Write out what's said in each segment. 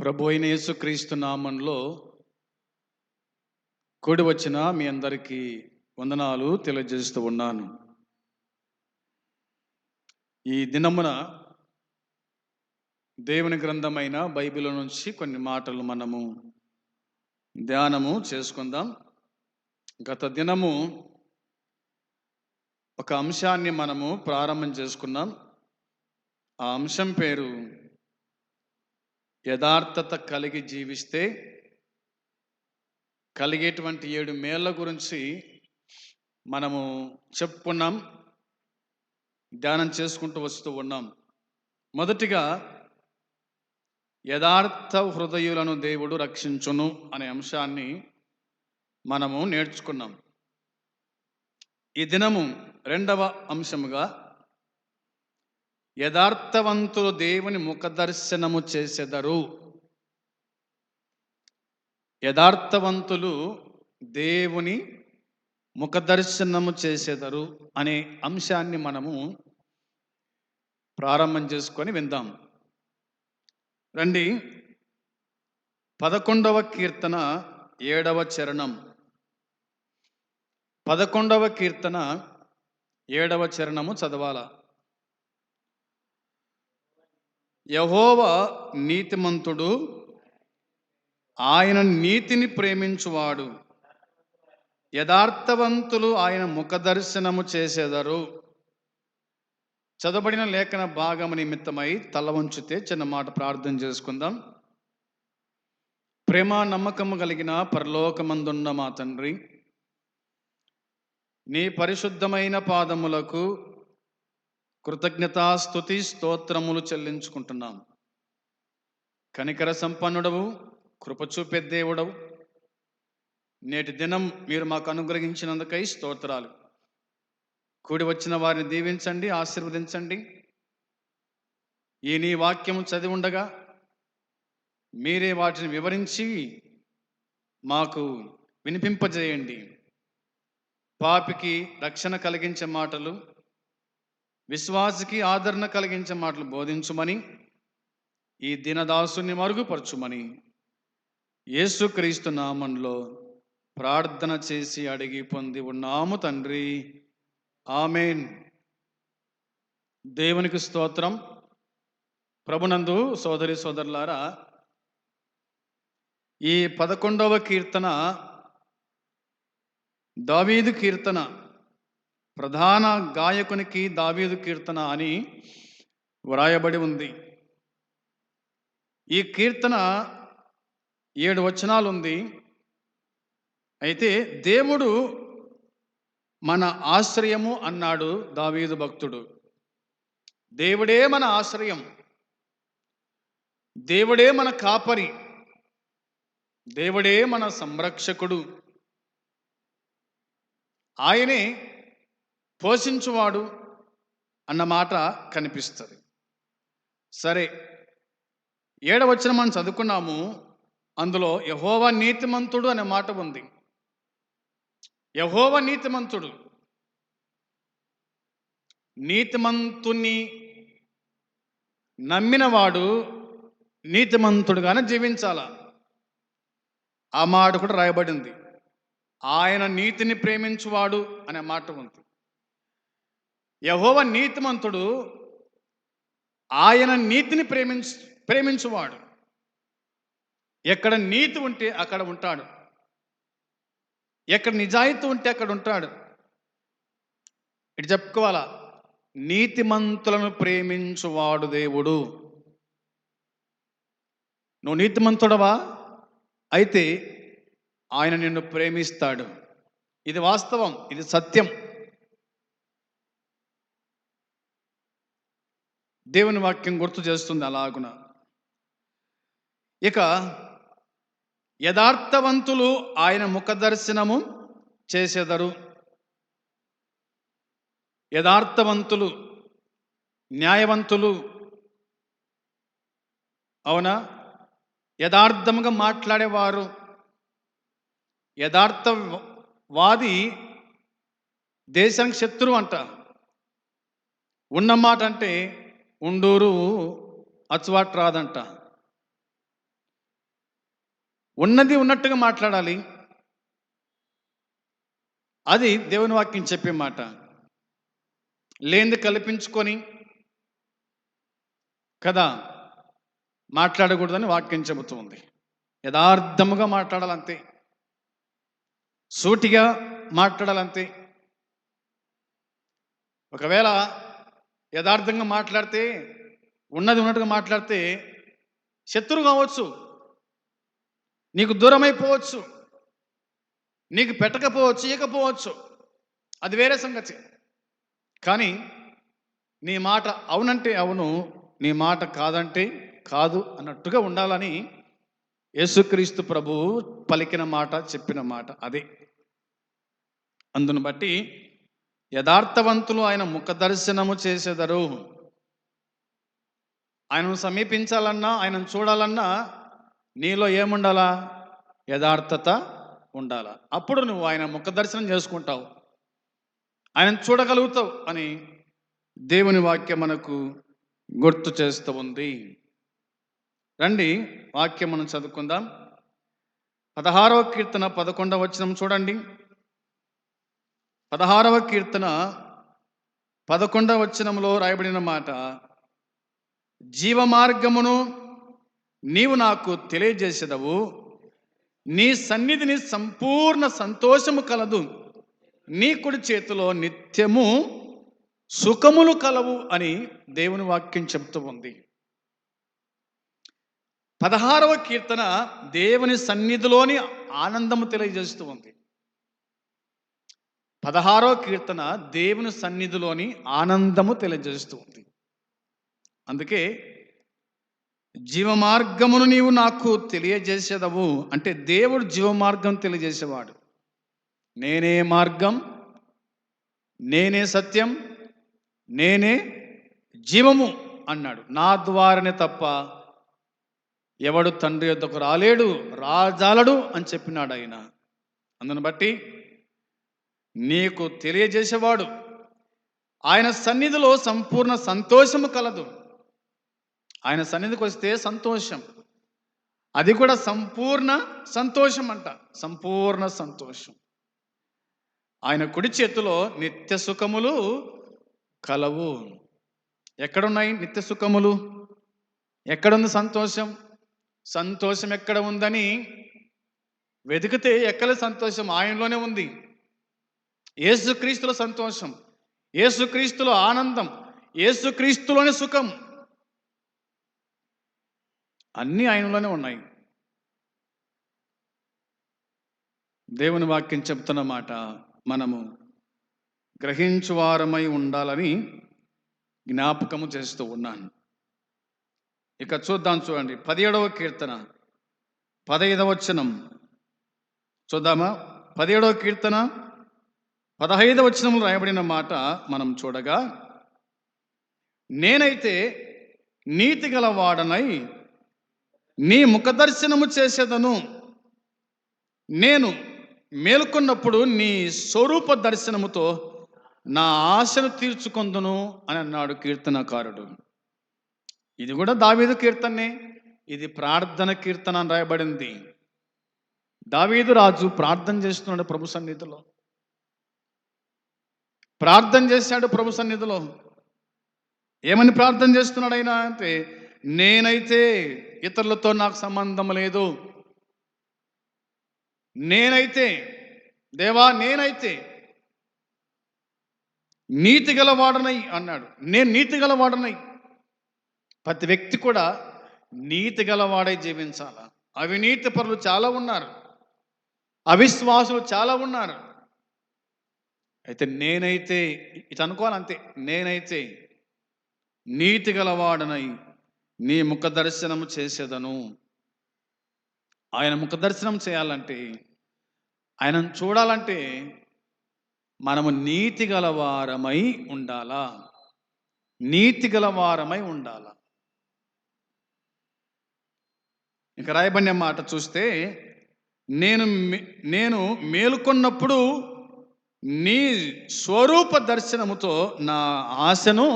ప్రభు అయిన యేసుక్రీస్తు నామంలో కూడి వచ్చిన మీ అందరికీ వందనాలు తెలియజేస్తూ ఉన్నాను. ఈ దినమున దేవుని గ్రంథమైన బైబిల్ నుంచి కొన్ని మాటలు మనము ధ్యానము చేసుకుందాం. గత దినము ఒక అంశాన్ని మనము ప్రారంభం చేసుకున్నాం. ఆ అంశం పేరు యథార్థత కలిగి జీవిస్తే కలిగేటువంటి ఏడు మేళ్ళ గురించి మనము చెప్పుకున్నాం ధ్యానం చేసుకుంటూ వస్తూ ఉన్నాం. మొదటిగా యథార్థ హృదయులను దేవుడు రక్షించును అనే అంశాన్ని మనము నేర్చుకున్నాం. ఈ దినము రెండవ అంశముగా యథార్థవంతులు దేవుని ముఖదర్శనము చేసెదరు. యథార్థవంతులు దేవుని ముఖదర్శనము చేసేదరు అనే అంశాన్ని మనము ప్రారంభం చేసుకొని విందాం. రండి. పదకొండవ కీర్తన ఏడవ చరణం. పదకొండవ కీర్తన ఏడవ చరణము చదవాలా? యహోవ నీతిమంతుడు ఆయన నీతిని ప్రేమించువాడు. యథార్థవంతులు ఆయన ముఖదర్శనము చేసేదరు. చదవబడిన లేఖన భాగము నిమిత్తమై తల వంచితే చిన్న మాట ప్రార్థన చేసుకుందాం. ప్రేమ నమ్మకము కలిగిన పరలోకమందున్న మా తండ్రి నీ పరిశుద్ధమైన పాదములకు కృతజ్ఞతాస్తుతి స్తోత్రములు చెల్లించుకుంటున్నాం. కనికర సంపన్నుడవు కృపచూపే దేవుడవు. నేటి దినం మీరు మాకు అనుగ్రహించినందుకై స్తోత్రాలు. కూడి వచ్చిన వారిని దీవించండి ఆశీర్వదించండి. ఈ నీ వాక్యము చదివి ఉండగా మీరే వాటిని వివరించి మాకు వినిపింపజేయండి. పాపికి రక్షణ కలిగించే మాటలు విశ్వాసికి ఆదరణ కలిగించే మాటలు బోధించుమని ఈ దినదాసుని మరుగుపరచుమని యేసుక్రీస్తు నామంలో ప్రార్థన చేసి అడిగి పొంది ఉన్నాము తండ్రి. ఆమెన్. దేవునికి స్తోత్రం. ప్రభునందు సోదరి సోదరులారా ఈ పదకొండవ కీర్తన దావీదు కీర్తన ప్రధాన గాయకునికి దావీదు కీర్తన అని వ్రాయబడి ఉంది. ఈ కీర్తన ఏడు వచనాలు ఉంది అయితే దేవుడు మన ఆశ్రయము అన్నాడు దావీదు భక్తుడు. దేవుడే మన ఆశ్రయం. దేవుడే మన కాపరి. దేవుడే మన సంరక్షకుడు. ఆయనే పోషించువాడు అన్న మాట కనిపిస్తుంది. సరే ఏడవచ్చిన మనం చదువుకున్నాము అందులో యహోవ నీతిమంతుడు అనే మాట ఉంది. యహోవ నీతిమంతుడు. నీతిమంతుని నమ్మినవాడు నీతిమంతుడుగానే జీవించాల. ఆ మాట కూడా రాయబడింది. ఆయన నీతిని ప్రేమించువాడు అనే మాట ఉంది. యహోవ నీతిమంతుడు ఆయన నీతిని ప్రేమించు ప్రేమించువాడు. ఎక్కడ నీతి ఉంటే అక్కడ ఉంటాడు. ఎక్కడ నిజాయితీ ఉంటే అక్కడ ఉంటాడు. ఇటు చెప్పుకోవాలా? నీతిమంతులను ప్రేమించువాడు దేవుడు. నువ్వు నీతిమంతుడవా? అయితే ఆయన నిన్ను ప్రేమిస్తాడు. ఇది వాస్తవం ఇది సత్యం. దేవుని వాక్యం గుర్తు చేస్తుంది అలాగున. ఇక యథార్థవంతులు ఆయన ముఖదర్శనము చేసేదరు. యథార్థవంతులు న్యాయవంతులు అవునా? యథార్థముగా మాట్లాడేవారు. యథార్థవాది దేశానికి శత్రువు అంట. ఉన్న మాట అంటే ఉండూరు అచ్చువాట్ రాదంట. ఉన్నది ఉన్నట్టుగా మాట్లాడాలి. అది దేవుని వాక్యం చెప్పే మాట. లేనిది కల్పించుకొని కదా మాట్లాడకూడదని వాక్యం చెబుతుంది. యథార్థముగా మాట్లాడాలంతే. సూటిగా మాట్లాడాలంతే. ఒకవేళ యథార్థంగా మాట్లాడితే ఉన్నది ఉన్నట్టుగా మాట్లాడితే శత్రువు కావచ్చు నీకు దూరమైపోవచ్చు నీకు పెట్టకపోవచ్చు ఇవ్వకపోవచ్చు అది వేరే సంగతి. కానీ నీ మాట అవునంటే అవును నీ మాట కాదంటే కాదు అన్నట్టుగా ఉండాలని యేసుక్రీస్తు ప్రభువు పలికిన మాట చెప్పిన మాట అదే. అందును బట్టి యథార్థవంతులు ఆయన ముఖ దర్శనము చేసేదరు. ఆయనను సమీపించాలన్నా ఆయనను చూడాలన్నా నీలో ఏముండాలా? యథార్థత ఉండాలా. అప్పుడు నువ్వు ఆయన ముఖ దర్శనం చేసుకుంటావు. ఆయన చూడగలుగుతావు అని దేవుని వాక్యం మనకు గుర్తు చేస్తూ ఉంది. రండి వాక్యం మనం చదువుకుందాం. పదహారవ కీర్తన పదకొండవ వచనం చూడండి. పదహారవ కీర్తన పదకొండవ వచనంలో రాయబడిన మాట జీవ మార్గమును నీవు నాకు తెలియజేసేదవు. నీ సన్నిధిని సంపూర్ణ సంతోషము కలదు. నీ కుడి చేతిలో నిత్యము సుఖములు కలవు అని దేవుని వాక్యం చెబుతూ ఉంది. పదహారవ కీర్తన దేవుని సన్నిధిలోని ఆనందము తెలియజేస్తూ ఉంది. పదహారో కీర్తన దేవుని సన్నిధిలోని ఆనందము తెలియజేస్తూ ఉంది. అందుకే జీవమార్గమును నీవు నాకు తెలియజేసేదవు అంటే దేవుడు జీవమార్గం తెలియజేసేవాడు. నేనే మార్గం నేనే సత్యం నేనే జీవము అన్నాడు. నా ద్వారానే తప్ప ఎవడు తండ్రి యొద్దకు రాలేడు రాజాలడు అని చెప్పినాడు ఆయన. అందును బట్టి నీకు తెలియజేసేవాడు. ఆయన సన్నిధిలో సంపూర్ణ సంతోషము కలదు. ఆయన సన్నిధికి వస్తే సంతోషం. అది కూడా సంపూర్ణ సంతోషం అంట సంపూర్ణ సంతోషం. ఆయన కుడి చేతిలో నిత్య సుఖములు కలవు. ఎక్కడున్నాయి నిత్య సుఖములు? ఎక్కడుంది సంతోషం? సంతోషం ఎక్కడ ఉందని? వెతికితే ఎక్కడ సంతోషం? ఆయనలోనే ఉంది. ఏసుక్రీస్తులో సంతోషం ఏసుక్రీస్తులో ఆనందం ఏసుక్రీస్తులోనే సుఖం అన్నీ ఆయనలోనే ఉన్నాయి. దేవుని వాక్యం చెప్తున్న మాట మనము గ్రహించువారమై ఉండాలని జ్ఞాపకము చేస్తూ ఉన్నాను. ఇక చూద్దాం చూడండి. పదిహేడవ కీర్తన పదహైదవ వచనం చూద్దామా? పదిహేడవ కీర్తన పదహైదవ వచనంలో రాయబడిన మాట మనం చూడగా నేనైతే నీతి గలవాడనై నీ ముఖదర్శనము చేసేదను. నేను మేల్కొన్నప్పుడు నీ స్వరూప దర్శనముతో నా ఆశను తీర్చుకొందును అని అన్నాడు కీర్తనకారుడు. ఇది కూడా దావీదు కీర్తనే ఇది ప్రార్థన కీర్తన అని రాయబడింది. దావీదు రాజు ప్రార్థన చేస్తున్నాడు ప్రభు సన్నిధిలో. ప్రార్థన చేశాడు ప్రభు సన్నిధిలో. ఏమని ప్రార్థన చేస్తున్నాడు ఆయన అంటే నేనైతే ఇతరులతో నాకు సంబంధం లేదు. నేనైతే దేవా నేనైతే నీతి గలవాడనై అన్నాడు. నేను నీతి గలవాడనై. ప్రతి వ్యక్తి కూడా నీతి గలవాడై జీవించాల? అవినీతి పరులు చాలా ఉన్నారు. అవిశ్వాసులు చాలా ఉన్నారు. అయితే నేనైతే ఇది అనుకోవాలి అంతే నేనైతే నీతి గలవాడనై నీ ముఖ దర్శనము చేసేదను. ఆయన ముఖ దర్శనం చేయాలంటే ఆయనను చూడాలంటే మనము నీతి గలవారమై ఉండాలా? నీతి గలవారమై ఉండాలా? ఇక రాయబడిన మాట చూస్తే నేను నేను మేలుకొన్నప్పుడు నీ స్వరూప దర్శనముతో నా ఆశను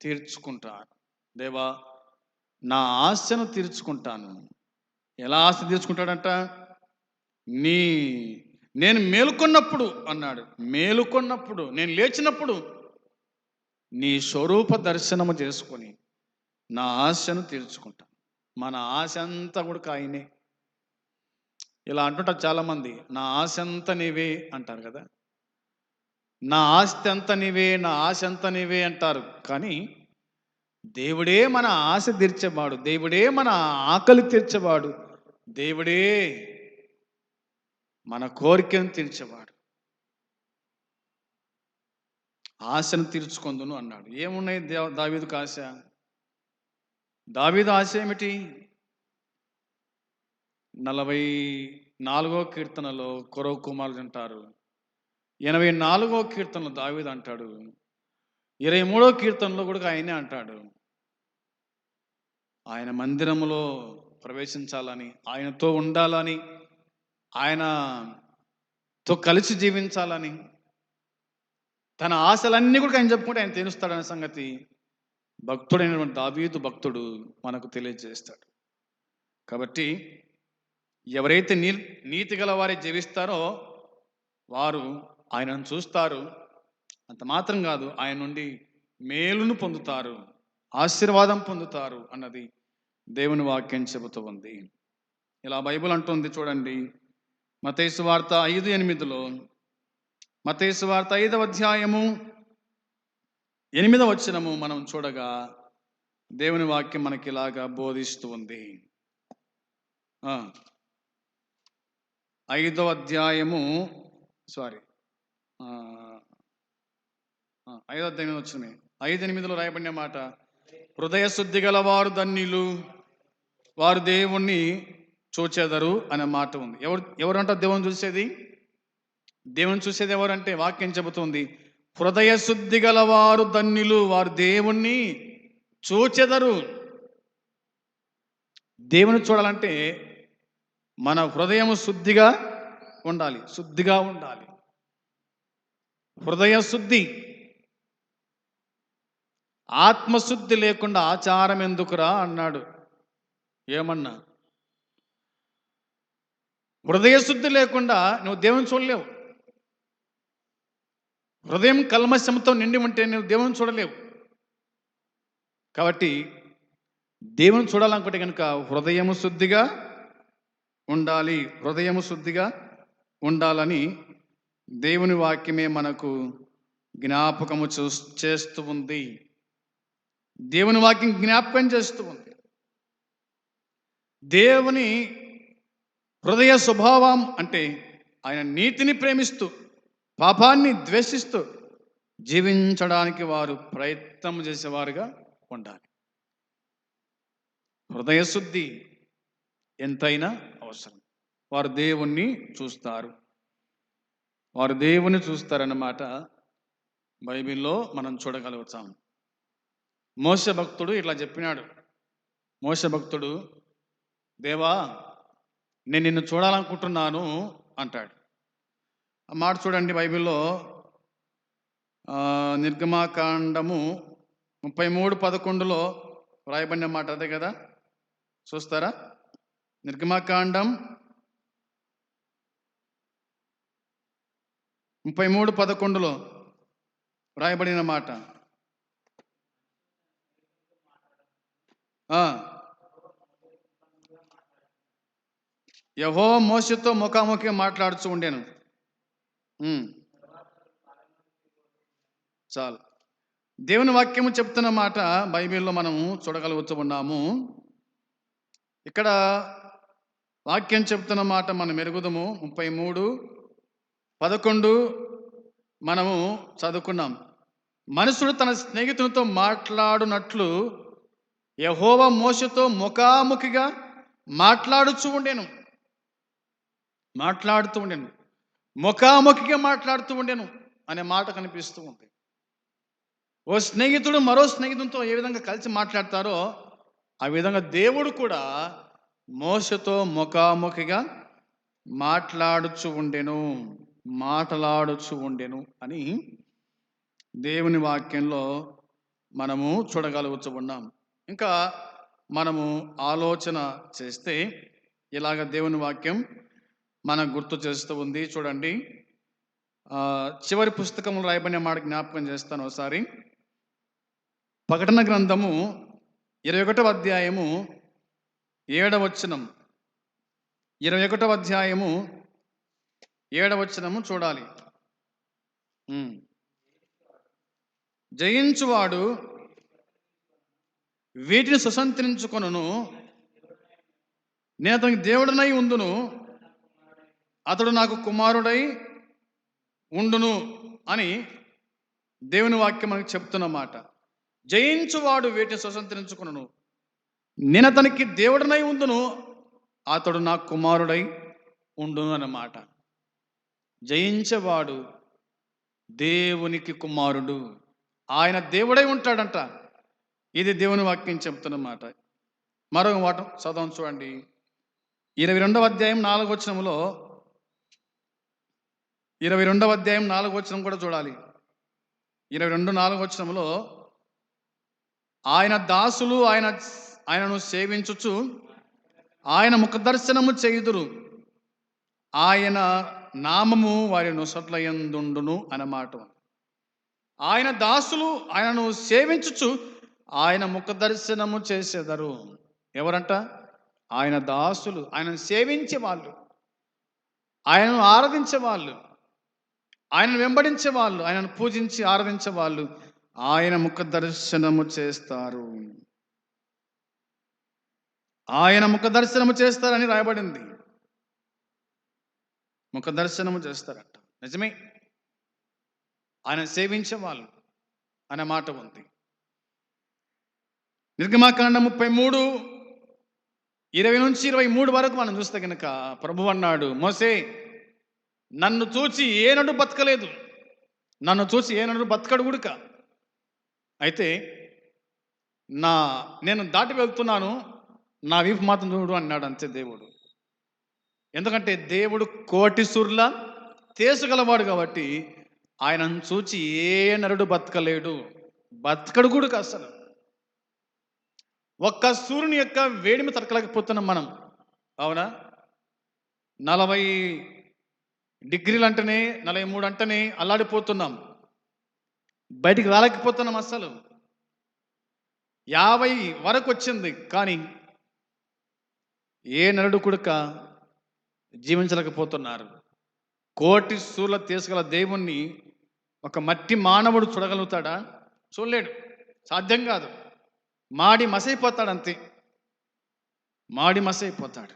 తీర్చుకుంటాను. దేవా నా ఆశను తీర్చుకుంటాను. ఎలా ఆశ తీర్చుకుంటాడంట? నీ నేను మేలుకొన్నప్పుడు అన్నాడు. మేలుకొన్నప్పుడు నేను లేచినప్పుడు నీ స్వరూప దర్శనము చేసుకొని నా ఆశను తీర్చుకుంటాను మన ఆశ అంతా కూడా ఆయనే. ఇలా అంటుంటారు చాలామంది నా ఆశ అంతా నీవే అంటారు కదా? నా ఆస్తి అంతా నీవే నా ఆశ ఎంత నీవే అంటారు. కానీ దేవుడే మన ఆశ తీర్చేవాడు దేవుడే మన ఆకలి తీర్చేవాడు దేవుడే మన కోరికను తీర్చేవాడు. ఆశను తీర్చుకుందును అన్నాడు. ఏమున్నాయి దేవ దావీదుకు ఆశ? దావీదు ఆశ ఏమిటి? నలభై నాలుగో కీర్తనలో కొరవ కుమారులు అంటారు ఎనభై నాలుగో కీర్తనలో దావేది అంటాడు. ఇరవై మూడో కీర్తనలో కూడా ఆయనే అంటాడు. ఆయన మందిరములో ప్రవేశించాలని ఆయనతో ఉండాలని ఆయనతో కలిసి జీవించాలని తన ఆశలన్నీ కూడా ఆయన చెప్పుకుంటే ఆయన తెలుస్తాడనే సంగతి భక్తుడైనటువంటి దావీదు భక్తుడు మనకు తెలియజేస్తాడు. కాబట్టి ఎవరైతే నీ నీతి గల వారి జీవిస్తారో వారు ఆయనను చూస్తారు. అంత మాత్రం కాదు ఆయన నుండి మేలును పొందుతారు ఆశీర్వాదం పొందుతారు అన్నది దేవుని వాక్యం చెబుతూ ఉంది. ఇలా బైబిల్ అంటుంది చూడండి. మతేసు వార్త ఐదు ఎనిమిదిలో మతేసు వార్త ఐదవ అధ్యాయము ఎనిమిదవ వచ్చినము మనం చూడగా దేవుని వాక్యం మనకి ఇలాగా బోధిస్తూ ఉంది. ఐదవ అధ్యాయము సారీ ఐదో అధ్యాయం వచ్చిన ఐదు ఎనిమిదిలో రాయబడిన మాట హృదయ శుద్ధి గల వారు ధన్యులు వారు దేవుణ్ణి చూచెదరు అనే మాట ఉంది. ఎవరు ఎవరంటారు దేవుని చూసేది? దేవుని చూసేది ఎవరంటే వాక్యం చెబుతుంది హృదయ శుద్ధి గల వారు ధన్యులు వారు దేవుణ్ణి చూచెదరు. దేవుని చూడాలంటే మన హృదయం శుద్ధిగా ఉండాలి శుద్ధిగా ఉండాలి. హృదయ శుద్ధి ఆత్మశుద్ధి లేకుండా ఆచారం ఎందుకురా అన్నాడు. ఏమన్నా? హృదయ శుద్ధి లేకుండా నువ్వు దేవుని చూడలేవు. హృదయం కల్మశంతో నిండి ఉంటే నువ్వు దేవుని చూడలేవు. కాబట్టి దేవుని చూడాలనుకుంటే కనుక హృదయము శుద్ధిగా ఉండాలి హృదయము శుద్ధిగా ఉండాలని దేవుని వాక్యమే మనకు జ్ఞాపకము చూ చేస్తూ ఉంది. దేవుని వాక్యం జ్ఞాపకం చేస్తూ ఉంది. దేవుని హృదయ స్వభావం అంటే ఆయన నీతిని ప్రేమిస్తూ పాపాన్ని ద్వేషిస్తూ జీవించడానికి వారు ప్రయత్నం చేసేవారుగా ఉండాలి. హృదయ శుద్ధి ఎంతైనా అవసరం. వారు దేవుణ్ణి చూస్తారు. వారు దేవుని చూస్తారన్నమాట బైబిల్లో మనం చూడగలుగుతాం. మోస భక్తుడు ఇట్లా చెప్పినాడు. మోస భక్తుడు దేవా నేను నిన్ను చూడాలనుకుంటున్నాను అంటాడు. ఆ మాట చూడండి బైబిల్లో. నిర్గమాకాండము ముప్పై మూడు పదకొండులో రాయబడిన మాట అదే కదా? చూస్తారా? నిర్గమాకాండం ముప్పై మూడు పదకొండులో వ్రాయబడిన మాట. యహో మోసతో ముఖాముఖి మాట్లాడుతూ ఉండేను. చాలు. దేవుని వాక్యము చెప్తున్న మాట బైబిల్లో మనము చూడగలుగుతూ ఉన్నాము. ఇక్కడ వాక్యం చెప్తున్న మాట మనం ఎరుగుదము ముప్పై మూడు పదకొండు మనము చదువుకున్నాం. మనుషుడు తన స్నేహితునితో మాట్లాడునట్లు యహోవ మోసతో ముఖాముఖిగా మాట్లాడుచూ ఉండేను. మాట్లాడుతూ ఉండేను. ముఖాముఖిగా మాట్లాడుతూ ఉండేను అనే మాట కనిపిస్తూ ఉంది. ఓ స్నేహితుడు మరో స్నేహితునితో ఏ విధంగా కలిసి మాట్లాడతారో ఆ విధంగా దేవుడు కూడా మోసతో ముఖాముఖిగా మాట్లాడుచు ఉండెను. మాటలాడుచు ఉండెను అని దేవుని వాక్యంలో మనము చూడగలుగుతూ ఉన్నాం. ఇంకా మనము ఆలోచన చేస్తే ఇలాగ దేవుని వాక్యం మనకు గుర్తు చేస్తూ ఉంది. చూడండి. చివరి పుస్తకంలో రాయబడిన మాట జ్ఞాపకం చేస్తాను ఒకసారి. ప్రకటన గ్రంథము ఇరవై ఒకటవ అధ్యాయము ఏడవచనం ఇరవై ఒకటవ అధ్యాయము ఏడవచనము చూడాలి. జయించువాడు వీటిని సుసంతరించుకొనును. నేను అతనికి దేవుడనై ఉందును. అతడు నాకు కుమారుడై ఉండును అని దేవుని వాక్యం మనకు చెప్తున్నమాట. జయించువాడు వీటిని స్వతంత్రించుకును నేను అతనికి దేవుడనై ఉందును. అతడు నా కుమారుడై ఉండును అన్నమాట. జయించేవాడు దేవునికి కుమారుడు. ఆయన దేవుడై ఉంటాడంట. ఇది దేవుని వాక్యం చెప్తున్నమాట మరొక మాట చదవం చూడండి. ఇరవై రెండవ అధ్యాయం నాలుగు వచనంలో ఇరవై రెండవ అధ్యాయం నాలుగు వచనం కూడా చూడాలి. ఇరవై రెండు నాలుగు వచనంలో ఆయన దాసులు ఆయన ఆయనను సేవించుచు ఆయన ముఖదర్శనము చేయుదురు. ఆయన నామము వారి నొసట్ల ఎందుండును అన్నమాట ఆయన దాసులు ఆయనను సేవించుచు ఆయన ముఖదర్శనము చేసేదరు. ఎవరంట? ఆయన దాసులు. ఆయనను సేవించే వాళ్ళు. ఆయనను ఆరాధించే వాళ్ళు. ఆయనను వెంబడించే వాళ్ళు. ఆయనను పూజించి ఆరాధించే వాళ్ళు. ఆయన ముఖ దర్శనము చేస్తారు. ఆయన ముఖ దర్శనము చేస్తారని రాయబడింది. ముఖ దర్శనము చేస్తారట. నిజమే? ఆయన సేవించే వాళ్ళు అనే మాట ఉంది. నిర్గమాకాండ ముప్పై మూడు ఇరవై నుంచి ఇరవై మూడు వరకు మనం చూస్తే కనుక ప్రభు అన్నాడు మోసే నన్ను చూచి ఏనడు బతకలేదు. నన్ను చూసి ఏనడు బతకడు గుడుక. అయితే నా నేను దాటి వెళ్తున్నాను. నా వీపు మాత్రం చూడు అన్నాడు అంతే దేవుడు. ఎందుకంటే దేవుడు కోటి సుర్ల తేసుగలవాడు కాబట్టి ఆయనను చూచి ఏ నరుడు బతకలేడు. బతకడు కూడా అసలు. ఒక్క సూర్యుని యొక్క వేడిమి తరకలేకపోతున్నాం మనం. అవునా? నలభై డిగ్రీలు అంటేనే నలభై మూడు అంటేనే అల్లాడిపోతున్నాం. బయటికి రాలేకపోతున్నాం అసలు. యాభై వరకు వచ్చింది కానీ ఏ నరుడు కుడక జీవించలేకపోతున్నారు. కోటి సూర్ల తీసుగల దేవుణ్ణి ఒక మట్టి మానవుడు చూడగలుగుతాడా? చూడలేడు. సాధ్యం కాదు. మాడి మసైపోతాడు అంతే మాడి మసైపోతాడు.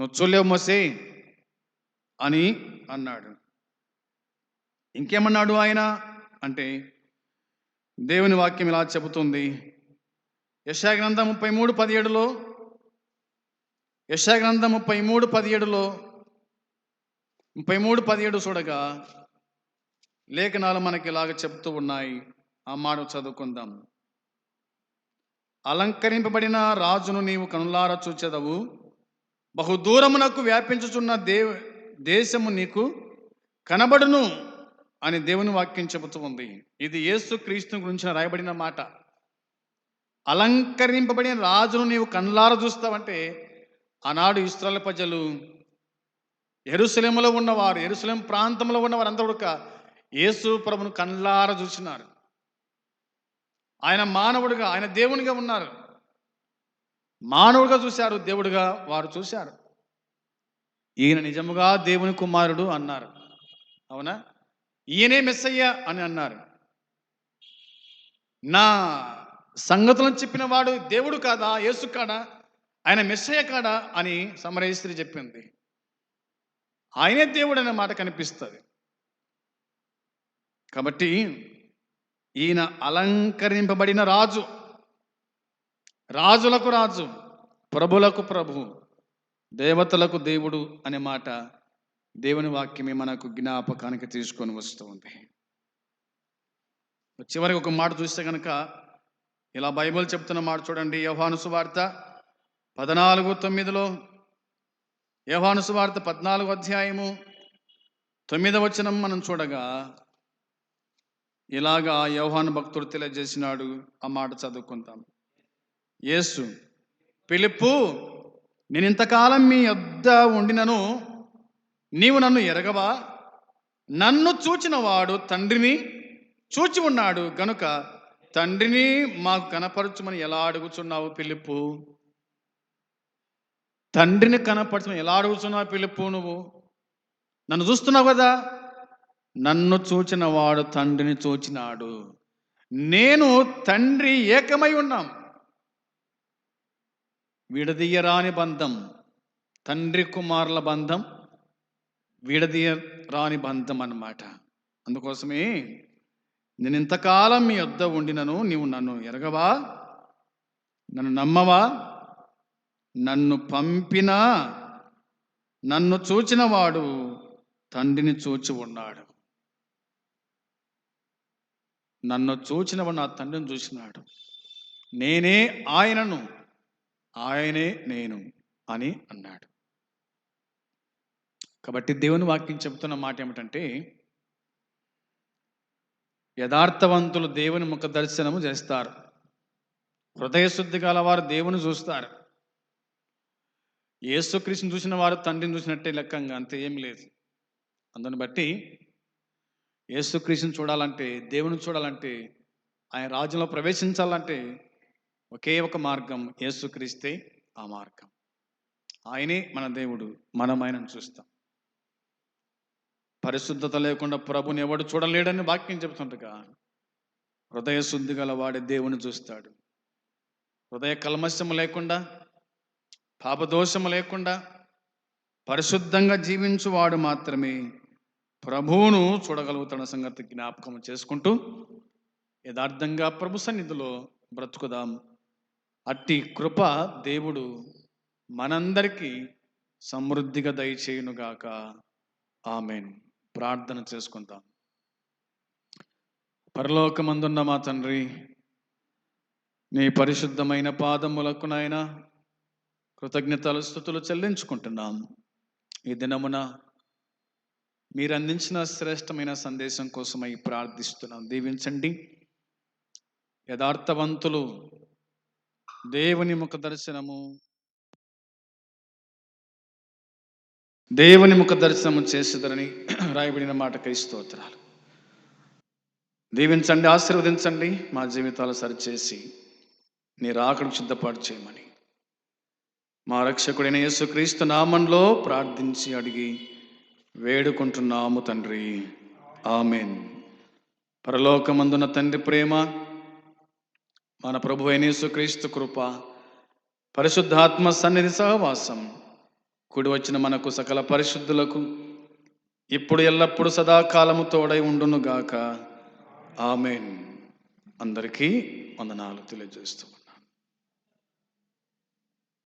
నువ్వు చూడలేవు మోసే అని అన్నాడు. ఇంకేమన్నాడు ఆయన? అంటే దేవుని వాక్యం ఇలా చెబుతుంది. యశాగ్రంథం ముప్పై మూడు పదిహేడులో యశాగ్రంథం ముప్పై మూడు పదిహేడులో ముప్పై మూడు పదిహేడు చూడగా లేఖనాలు మనకి ఇలాగ చెప్తూ ఉన్నాయి. ఆ మాట చదువుకుందాం. అలంకరింపబడిన రాజును నీవు కనులార చూచెదవు. బహుదూరమునకు వ్యాపించుచున్న దేవ దేశము నీకు కనబడును అని దేవుని వాక్యం చెబుతూ ఉంది. ఇది యేసు క్రీస్తు గురించి రాయబడిన మాట. అలంకరింపబడిన రాజును నీవు కనులార చూస్తావంటే ఆనాడు ఇస్రాయల్ ప్రజలు ఎరుసలేములో ఉన్నవారు ఎరుసలేం ప్రాంతంలో ఉన్నవారు అందరూ కూడా యేసు ప్రభును కళ్ళార చూసినారు. ఆయన మానవుడిగా ఆయన దేవునిగా ఉన్నారు. మానవుడిగా చూశారు దేవుడిగా వారు చూశారు. ఈయన నిజముగా దేవుని కుమారుడు అన్నారు. అవునా? ఈయనే మెస్సయ్య అని అన్నారు. నా సంగతులను చెప్పిన వాడు దేవుడు కాదా? యేసు కాదా? ఆయన మెస్సయ్య కాడా అని సమరేశ్వరి చెప్పింది. ఆయనే దేవుడు అనే మాట కనిపిస్తుంది. కాబట్టి ఈయన అలంకరింపబడిన రాజు. రాజులకు రాజు ప్రభులకు ప్రభు దేవతలకు దేవుడు అనే మాట దేవుని వాక్యమే మనకు జ్ఞాపకానికి తీసుకొని వస్తూ ఉంది చివరికి ఒక మాట చూస్తే కనుక ఇలా బైబిల్ చెప్తున్న మాట చూడండి యోహాను సువార్త పద్నాలుగు తొమ్మిదిలో యోహానుసువార్త పద్నాలుగు అధ్యాయము తొమ్మిదవ వచనం మనం చూడగా ఇలాగా యోహాను భక్తుడు తెలియజేసినాడు ఆ మాట చదువుకుందాం. యేసు పిలుపు నేను ఇంతకాలం మీ యొద్ద ఉండినను నీవు నన్ను ఎరగవా? నన్ను చూచిన వాడు తండ్రిని చూచి ఉన్నాడు. గనుక తండ్రిని మాకు కనపరచుమని ఎలా అడుగుచున్నావు పిలుపు తండ్రిని కనపరచమని ఎలా అడుగుతున్నావు పిలుపు నువ్వు? నన్ను చూస్తున్నావు కదా? నన్ను చూచిన వాడు తండ్రిని చూచినాడు. నేను తండ్రి ఏకమై ఉన్నాం. విడదీయరాని బంధం తండ్రి కుమారుల బంధం విడదీయరాని బంధం అన్నమాట. అందుకోసమే నేను ఇంతకాలం మీ వద్ద ఉండినను నీవు నన్ను ఎరగవా? నన్ను నమ్మవా? నన్ను పంపినా నన్ను చూచిన వాడు తండ్రిని చూచి ఉన్నాడు. నన్ను చూచినవాడు నా తండ్రిని చూసినాడు నేనే ఆయనను ఆయనే నేను అని అన్నాడు. కాబట్టి దేవుని వాక్యం చెబుతున్న మాట ఏమిటంటే యథార్థవంతులు దేవుని ముఖ దర్శనము చేస్తారు. హృదయశుద్ధి గల వారు దేవుని చూస్తారు. యేసుక్రీస్తుని చూసిన వారు తండ్రిని చూసినట్టే లెక్కంగా అంతే ఏం లేదు. అందుని బట్టి యేసుక్రీస్తుని చూడాలంటే దేవుని చూడాలంటే ఆయన రాజ్యంలో ప్రవేశించాలంటే ఒకే ఒక మార్గం యేసుక్రీస్తే ఆ మార్గం. ఆయనే మన దేవుడు మనం ఆయనను చూస్తాం. పరిశుద్ధత లేకుండా ప్రభుని ఎవడు చూడలేడని వాక్యం చెబుతుండగా హృదయ శుద్ధి గల వాడే దేవుని చూస్తాడు. హృదయ కల్మషము లేకుండా పాపదోషము లేకుండా పరిశుద్ధంగా జీవించువాడు మాత్రమే ప్రభువును చూడగలుగుతున్న సంగతి జ్ఞాపకం చేసుకుంటూ యథార్థంగా ప్రభు సన్నిధిలో బ్రతుకుదాం. అట్టి కృప దేవుడు మనందరికీ సమృద్ధిగా దయచేయునుగాక. ఆమెన్. ప్రార్థన చేసుకుందాం. పరలోకమందున్న మా తండ్రి నీ పరిశుద్ధమైన పాదములకు నాయన కృతజ్ఞతలు స్థుతులు చెల్లించుకుంటున్నాం. ఈ దినమున మీరు అందించిన శ్రేష్టమైన సందేశం కోసమై ప్రార్థిస్తున్నాం. దీవించండి. యథార్థవంతులు దేవుని ముఖ దర్శనము దేవుని ముఖ దర్శనము చేసేదరని రాయబడిన మాటకై స్తోత్రాలు. దీవించండి ఆశీర్వదించండి మా జీవితాలు సరిచేసి నీ రాకడు సిద్ధపాటు చేయమని మా రక్షకుడైన యేసుక్రీస్తు నామంలో ప్రార్థించి అడిగి వేడుకుంటున్నాము తండ్రి. ఆమెన్. పరలోకమందున తండ్రి ప్రేమ మన ప్రభు అయిన యేసుక్రీస్తు కృప పరిశుద్ధాత్మ సన్నిధి సహవాసం కుడి వచ్చిన మనకు సకల పరిశుద్ధులకు ఇప్పుడు ఎల్లప్పుడు సదాకాలము తోడై ఉండునుగాక. ఆమెన్. అందరికీ వందనాలు తెలియజేస్తూ